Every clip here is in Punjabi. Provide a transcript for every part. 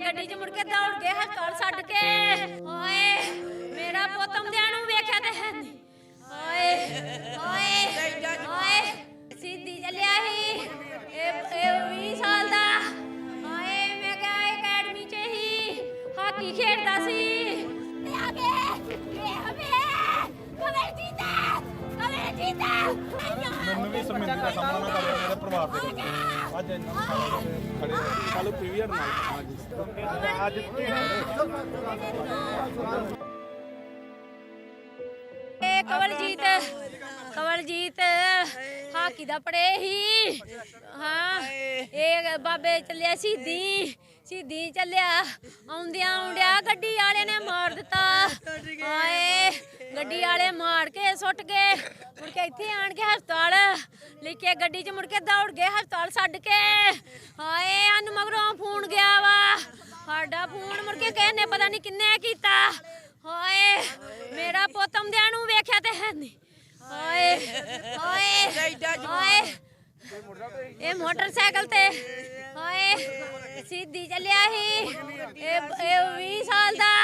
'ਚ ਮੁੜ ਕੇ ਦੌੜ ਗਏ ਹਸਪਤਾਲ ਛੱਡ ਕੇ। ਓਏ, ਮੇਰਾ ਪੁੱਤ ਆਉਂਦਿਆਂ ਨੂੰ ਵੇਖਿਆ ਤੇ ਹੈ ਨਹੀਂ। ਓਏ ਓਏ ਓਏ, ਸਿੱਧੀ ਚੱਲਿਆ ਸੀ। ਇਹ ਇਹ 20 ਸਾਲ ਦਾ। ਓਏ, ਮੈਂ ਕਿਹਾ ਅਕੈਡਮੀ 'ਚ ਹੀ ਹਾਕੀ ਖੇਡਦਾ ਸੀ। ਤੇ ਆ ਗਏ ਇਹ ਹਮੇ ਕਮਰ ਜੀਤਾ ਕਮਰ ਜੀਤਾ। ਮੈਨੂੰ ਵੀ ਸਮਿੰਦਰ ਸਾਹਮਣਾ ਕਰਨਾ ਮੇਰੇ ਪਰਿਵਾਰ ਦੇ ਅੱਜ ਇਹਨਾਂ ਨੂੰ ਖੜੇ ਕੱਲ ਪ੍ਰੀਵੀਅਰ ਨਾਲ ਹਾਂਜੀ ਅੱਜ ਇਹ ਕਵਲਜੀਤ ਕਵਲਜੀਤ, ਹਾਕੀ ਦਾ ਪੜੇ ਹੀ ਹਾਂ ਇਹ ਬਾਬੇ ਚੱਲਿਆ ਸਿੱਧੀ ਸਿੱਧੀ ਚੱਲਿਆ। ਆਉਂਦਿਆਂ ਆਉਂਦਿਆਂ ਗੱਡੀ ਵਾਲੇ ਨੇ ਮਾਰ ਦਿੱਤਾ। ਆਏ ਗੱਡੀ ਵਾਲੇ ਮਾਰ ਕੇ ਸੁੱਟ ਗਏ। ਮੁੜ ਕੇ ਇੱਥੇ ਆਣ ਕੇ ਹਸਪਤਾਲ ਲੈ ਕੇ ਗੱਡੀ 'ਚ ਮੁੜ ਕੇ ਦੌੜ ਗਏ, ਹਸਪਤਾਲ ਛੱਡ ਕੇ। ਹਾਏ ਹਨ ਮਗਰੋਂ ਫੋਨ ਗਿਆ ਵਾ। ਸਾਡਾ ਫੋਨ ਮੁੜ ਕੇ ਕਿਸੇ ਪਤਾ ਨਹੀਂ ਕਿੰਨੇ ਕੀਤਾ। ਹਾਏ, ਮੇਰਾ ਪੁੱਤ ਆਉਂਦਿਆਂ ਨੂੰ ਵੇਖਿਆ ਤੇ ਹੈ ਨਹੀਂ। ਹਾਏ ਹਾਏ ਹਾਏ। ਇਹ ਮੋਟਰਸਾਈਕਲ ਤੇ, ਹਾਏ, ਸਿੱਧੀ ਚੱਲਿਆ ਸੀ। ਇਹ ਇਹ 20 ਸਾਲ ਦਾ।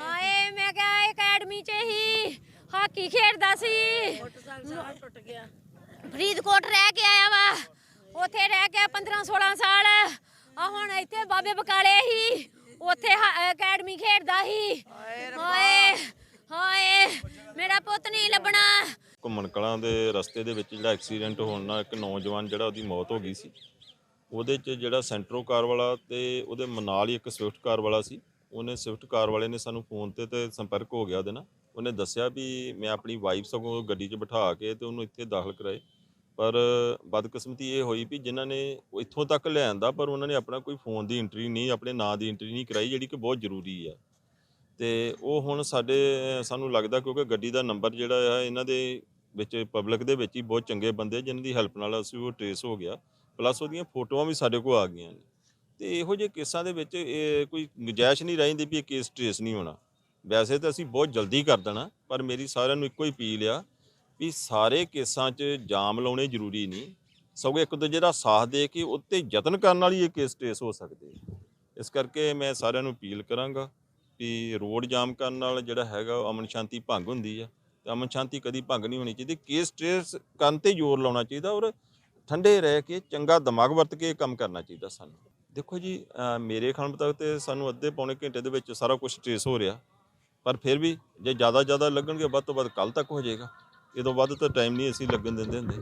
ਹਾਏ, ਮੈਂ ਕਿਹਾ ਅਕੈਡਮੀ 'ਚ ਹੀ ਹਾਕੀ ਖੇਡਦਾ ਸੀ। ਟੁੱਟ ਗਿਆ। ਫਰੀਦਕੋਟ ਰਹਿ ਕੇ ਆਇਆ ਵਾ। ਉੱਥੇ ਰਹਿ ਕੇ 15 16 ਸਾਲ। ਆ ਹੁਣ ਇੱਥੇ ਬਾਬੇ ਬਕਾਲੇ ਹੀ। ਉੱਥੇ ਹਾ- ਅਕੈਡਮੀ ਖੇਡਦਾ ਸੀ ਹਾਏ ਹਾਏ ਮੇਰਾ ਪੁੱਤ ਨਹੀਂ ਲੱਭਣਾ। ਘੁੰਮਣ ਕਲਾਂ ਦੇ ਰਸਤੇ ਦੇ ਵਿੱਚ ਜਿਹੜਾ ਐਕਸੀਡੈਂਟ ਹੋਣ ਨਾਲ ਇੱਕ ਨੌਜਵਾਨ ਜਿਹੜਾ ਉਹਦੀ ਮੌਤ ਹੋ ਗਈ ਸੀ। ਉਹਦੇ 'ਚ ਜਿਹੜਾ ਸੈਂਟਰੋ ਕਾਰ ਵਾਲਾ ਤੇ ਉਹਦੇ ਨਾਲ ਹੀ ਇੱਕ ਸਵਿਫਟ ਕਾਰ ਵਾਲਾ ਸੀ। ਉਹਨੇ ਸਵਿਫਟ ਕਾਰ ਵਾਲੇ ਨੇ ਸਾਨੂੰ ਫੋਨ ਤੇ ਤੇ ਸੰਪਰਕ ਹੋ ਗਿਆ ਉਹਦੇ ਨਾਲ। ਉਹਨੇ ਦੱਸਿਆ ਵੀ ਮੈਂ ਆਪਣੀ ਵਾਈਫ ਸਗੋਂ ਗੱਡੀ 'ਚ ਬਿਠਾ ਕੇ ਤੇ ਉਹਨੂੰ ਇੱਥੇ ਦਾਖਲ ਕਰਾਏ। ਪਰ ਬਦਕਿਸਮਤੀ ਇਹ ਹੋਈ ਵੀ ਜਿਨ੍ਹਾਂ ਨੇ ਉਹ ਇੱਥੋਂ ਤੱਕ ਲਿਆਂਦਾ ਪਰ ਉਹਨਾਂ ਨੇ ਆਪਣਾ ਕੋਈ ਫੋਨ ਦੀ ਐਂਟਰੀ ਨਹੀਂ, ਆਪਣੇ ਨਾਂ ਦੀ ਐਂਟਰੀ ਨਹੀਂ ਕਰਾਈ, ਜਿਹੜੀ ਕਿ ਬਹੁਤ ਜ਼ਰੂਰੀ ਆ। ਤੇ ਉਹ ਹੁਣ ਸਾਡੇ, ਸਾਨੂੰ ਲੱਗਦਾ ਕਿਉਂਕਿ ਗੱਡੀ ਦਾ ਨੰਬਰ ਜਿਹੜਾ ਆ, ਇਹਨਾਂ ਦੇ ਵਿੱਚ ਪਬਲਿਕ ਦੇ ਵਿੱਚ ਹੀ ਬਹੁਤ ਚੰਗੇ ਬੰਦੇ ਜਿਨ੍ਹਾਂ ਦੀ ਹੈਲਪ ਨਾਲ ਅਸੀਂ ਉਹ ਟ੍ਰੇਸ ਹੋ ਗਿਆ। ਪਲੱਸ ਉਹਦੀਆਂ ਫੋਟੋਆਂ ਵੀ ਸਾਡੇ ਕੋਲ ਆ ਗਈਆਂ ਨੇ। ਤੇ ਇਹੋ ਜਿਹੇ ਕੇਸਾਂ ਦੇ ਵਿੱਚ ਇਹ ਕੋਈ ਗੁੰਜਾਇਸ਼ ਨਹੀਂ ਰਹਿੰਦੀ ਵੀ ਇਹ ਕੇਸ ਟ੍ਰੇਸ ਨਹੀਂ ਹੋਣਾ। ਵੈਸੇ ਤਾਂ ਅਸੀਂ ਬਹੁਤ ਜਲਦੀ ਕਰ ਦੇਣਾ, ਪਰ ਮੇਰੀ ਸਾਰਿਆਂ ਨੂੰ ਇੱਕੋ ਹੀ ਅਪੀਲ ਆ ਵੀ ਸਾਰੇ ਕੇਸਾਂ 'ਚ ਜਾਮ ਲਾਉਣੇ ਜ਼ਰੂਰੀ ਨਹੀਂ। ਸਗੋਂ ਇੱਕ ਦੂਜੇ ਦਾ ਸਾਥ ਦੇ ਕੇ ਉੱਤੇ ਯਤਨ ਕਰਨ ਨਾਲ ਹੀ ਇਹ ਕੇਸ ਟ੍ਰੇਸ ਹੋ ਸਕਦੇ ਆ। ਇਸ ਕਰਕੇ ਮੈਂ ਸਾਰਿਆਂ ਨੂੰ ਅਪੀਲ ਕਰਾਂਗਾ ਵੀ ਰੋਡ ਜਾਮ ਕਰਨ ਨਾਲ ਜਿਹੜਾ ਹੈਗਾ ਉਹ ਅਮਨ ਸ਼ਾਂਤੀ ਭੰਗ ਹੁੰਦੀ ਆ ਤੇ ਅਮਨ ਸ਼ਾਂਤੀ ਕਦੀ ਭੰਗ ਨਹੀਂ ਹੋਣੀ ਚਾਹੀਦੀ। ਕੇਸ ਟ੍ਰੇਸ ਕਰਨ ਤੇ ਜ਼ੋਰ ਲਾਉਣਾ ਚਾਹੀਦਾ ਔਰ ਠੰਡੇ ਰਹਿ ਕੇ ਚੰਗਾ ਦਿਮਾਗ ਵਰਤ ਕੇ ਇਹ ਕੰਮ ਕਰਨਾ ਚਾਹੀਦਾ ਸਾਨੂੰ। ਦੇਖੋ ਜੀ ਮੇਰੇ ਖਿਆਲ ਮੁਤਾਬਕ ਤੇ ਸਾਨੂੰ ਅੱਧੇ ਪੌਣੇ ਘੰਟੇ ਦੇ ਵਿੱਚ ਸਾਰਾ ਕੁਝ ਟ੍ਰੇਸ ਹੋ ਰਿਹਾ। ਪਰ ਫਿਰ ਵੀ ਜੇ ਜ਼ਿਆਦਾ ਜ਼ਿਆਦਾ ਲੱਗਣਗੇ, ਵੱਧ ਤੋਂ ਵੱਧ ਕੱਲ ਤੱਕ ਹੋ ਜਾਏਗਾ। ਇਹ ਤੋਂ ਵੱਧ ਤਾਂ ਟਾਈਮ ਨਹੀਂ ਅਸੀਂ ਲੱਗਣ ਦਿੰਦੇ ਹੁੰਦੇ।